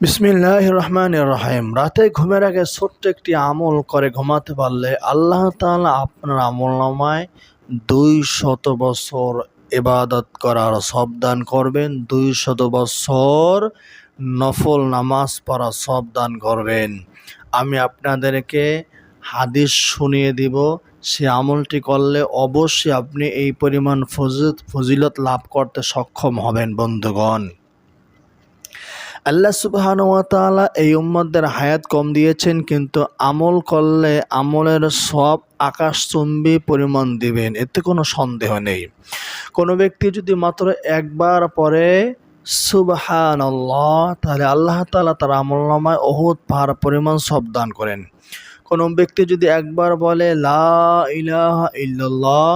বিসমিল্লাহ রহমান রহিম রাতে ঘুমের আগে ছোট্ট একটি আমল করে ঘুমাতে পারলে আল্লাহ তাআলা আপনার আমল নামায় দুই শত বছর এবাদত করার সব দান করবেন দুই শত বছর নফল নামাজ পড়া সব দান করবেন। আমি আপনাদেরকে হাদিস শুনিয়ে দিব, সে আমলটি করলে অবশ্যই আপনি এই পরিমাণ ফজিলত লাভ করতে সক্ষম হবেন, বন্ধুগণ। আল্লাহ সুবহান ওয়া তাআলা এই উম্মতদের হায়াত কম দিয়েছেন, কিন্তু আমল করলে আমলের সব আকাশচুম্বী পরিমাণ দিবেন। এতে কোনো সন্দেহ নেই। কোনো ব্যক্তি যদি মাত্র একবার পরে সুবহান তাহলে আল্লাহ তালা তার আমল নামায় অহুত পাহাড় পরিমাণ সব দান করেন। কোনো ব্যক্তি যদি একবার বলে লা ইলাহা ইল্লাল্লাহ,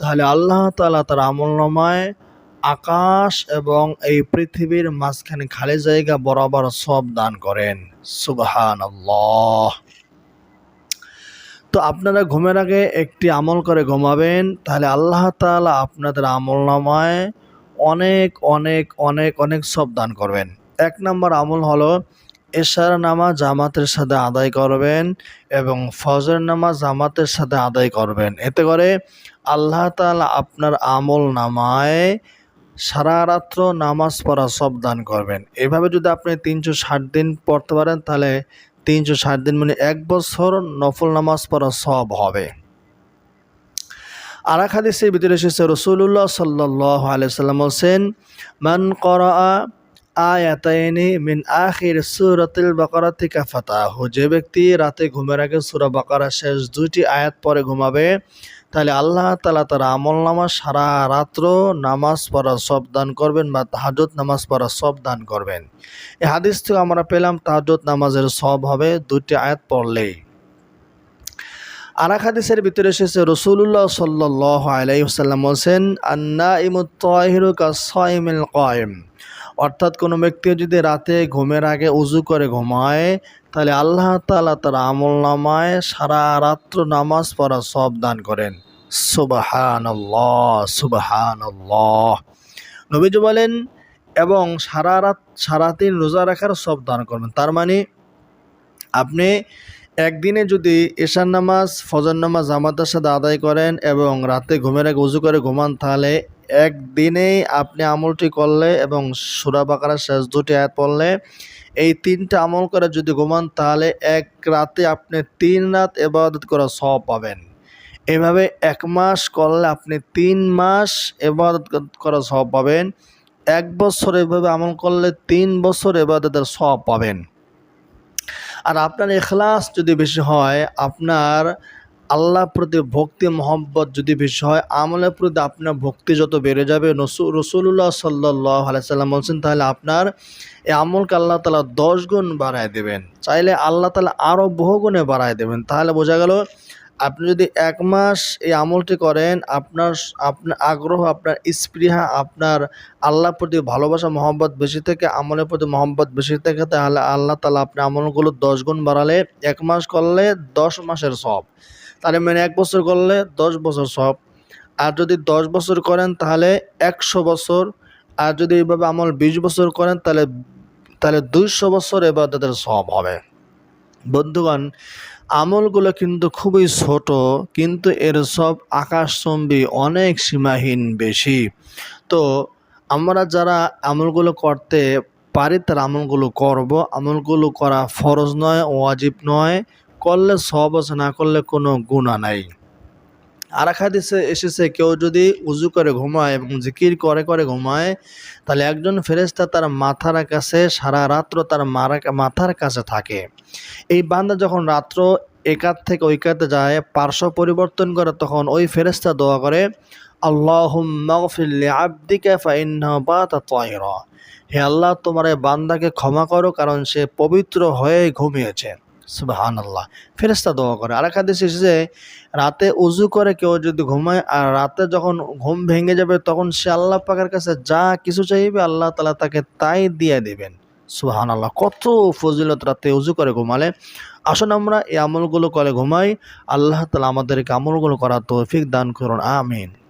তাহলে আল্লাহ তালা তার আমল নামায় আকাশ এবং এই পৃথিবীর মাঝখানে খালি জায়গা বরাবর সব দান করেন। সুবহান তো আপনারা ঘুমের আগে একটি আমল করে ঘুমাবেন, তাহলে আল্লাহ তাআলা আপনাদের আমল নামায় অনেক অনেক অনেক অনেক সব দান করবেন। এক নম্বর আমল হলো এশার নামাজ জামাতের সাথে আদায় করবেন এবং ফজর নামাজ জামাতের সাথে আদায় করবেন। এতে করে আল্লাহ তাআলা আপনার আমল নামায় সারা রাত্র নামাজ পড়া সব দান করবেন। এভাবে যদি আপনি তিনশো ষাট দিন পড়তে পারেন, তাহলে তিনশো ষাট দিন মানে এক বছর নফল নামাজ পড়া সব হবে। আর এক হাদিসের ভিতরে এসেছে রসুল্লাহ সাল্লাহ আলিয়াল্লাম বলছেন, মান করা আয়াতাইনি মিন আখির সুরাতিল বাকারা থেকে ফাতাহু। যে ব্যক্তি রাতে ঘুমের আগে সুরা বাকারা শেষ দুইটি আয়াত পরে ঘুমাবে তাহলে আল্লাহ তালা তার আমল নামাজ সারা রাত্র নামাজ পড়া সব দান করবেন বা তাহাজত নামাজ পড়া সব দান করবেন। এই হাদিস থেকে আমরা পেলাম তাহাজত নামাজের সব হবে দুইটি আয়াত পড়লেই। আর এক হাদিসের ভিতরে এসেছে রসুল্লাহ সাল্লাহ আলাইসাল্লাম বলছেন আন্না ইমুত্তাহিরু কাসাইমিল কয়েম অর্থাৎ কোনো ব্যক্তি যদি রাতে ঘুমের আগে উজু করে ঘুমায়, তাহলে আল্লাহ তালা তার আমল নামায় সারা রাত্র নামাজ পড়া সব দান করেন। সুবাহান সুবাহান নবীজ বলেন, এবং সারা রাত, সারা দিন রোজা রাখার সব দান করবেন। তার মানে আপনি একদিনে যদি এশার নামাজ, ফজর নামাজ জামাতের সাথে আদায় করেন এবং রাতে ঘুমের আগে উজু করে ঘুমান, তাহলে একদিনেই আপনি আমলটি করলে এবং সুরা বাকারা শেষ দুটি আয়াত পড়লে এই তিনটা আমল করে যদি ঘুমান, তাহলে এক রাতে আপনি তিন রাত এবাদত করা সব পাবেন। এভাবে এক মাস করলে আপনি তিন মাস এবাদত করা সব পাবেন। এক বছর এভাবে আমল করলে তিন বছর এবাদতের সব পাবেন। আর আপনার এখলাস যদি বেশি হয়, আপনার আল্লাহ প্রতি ভক্তি, মহব্বত যদি বেশি হয়, আমলের প্রতি আপনার ভক্তি যত বেড়ে যাবে রসুল্লাহ সাল্লাহ আলাইসাল্লাম বলছেন, তাহলে আপনার এই আমলকে আল্লাহ তালা দশ গুণ বাড়ায় দেবেন। চাইলে আল্লাহ তালা আরও বহু গুণে বাড়ায় দেবেন। তাহলে বোঝা গেল, আপনি যদি এক মাস এই আমলটি করেন, আপনার আপনার আগ্রহ, আপনার স্পৃহা, আপনার আল্লাহর প্রতি ভালোবাসা, মহব্বত বেশি থেকে, আমলের প্রতি মহব্বত বেশি থেকে, তাহলে আল্লাহ তালা আপনি আমলগুলো দশ গুণ বাড়ালে, এক মাস করলে দশ মাসের সব। তাহলে মানে এক বছর করলে দশ বছর সব। আর যদি দশ বছর করেন তাহলে একশো বছর। আর যদি এইভাবে আমল বিশ বছর করেন তাহলে তাহলে দুইশো বছর এবার তাদের সব হবে। বন্ধুগণ, আমলগুলো কিন্তু খুবই ছোট, কিন্তু এর সব আকাশচম্বী অনেক সীমাহীন বেশি। তো আমরা যারা আমলগুলো করতে পারি তার আমলগুলো করব। আমলগুলো করা ফরজ নয়, ওয়াজিব নয়। করলে সব আছে, না করলে কোনো গুণা নাই। আর এক হাদিসে এসেছে, কেউ যদি উজু করে ঘুমায় এবং জিকির করে করে ঘুমায়, তাহলে একজন ফেরেস্তা তার মাথার কাছে সারা রাত্র তার মাথার কাছে থাকে। এই বান্দা যখন রাত্র একাত থেকে ওই কাতে যায়, পার্শ্ব পরিবর্তন করে, তখন ওই ফেরেস্তা দোয়া করে আল্লাহ হে আল্লাহ, তোমার বান্দাকে ক্ষমা করো, কারণ সে পবিত্র হয়ে ঘুমিয়েছে। সুবাহান আল্লাহ ফেরেস্তা দোয়া করে। আর এক হাদিস এসেছে রাতে উজু করে কেউ যদি ঘুমায়, আর রাতে যখন ঘুম ভেঙে যাবে, তখন সে আল্লাহ পাকের কাছে যা কিছু চাইবে, আল্লাহ তালা তাকে তাই দিয়ে দেবেন। সুবাহান আল্লাহ কত ফজিলত রাতে উজু করে ঘুমালে। আসুন আমরা এই আমলগুলো করে ঘুমাই। আল্লাহ তালা আমাদেরকে আমলগুলো করার তৌফিক দান করুন। আমিন।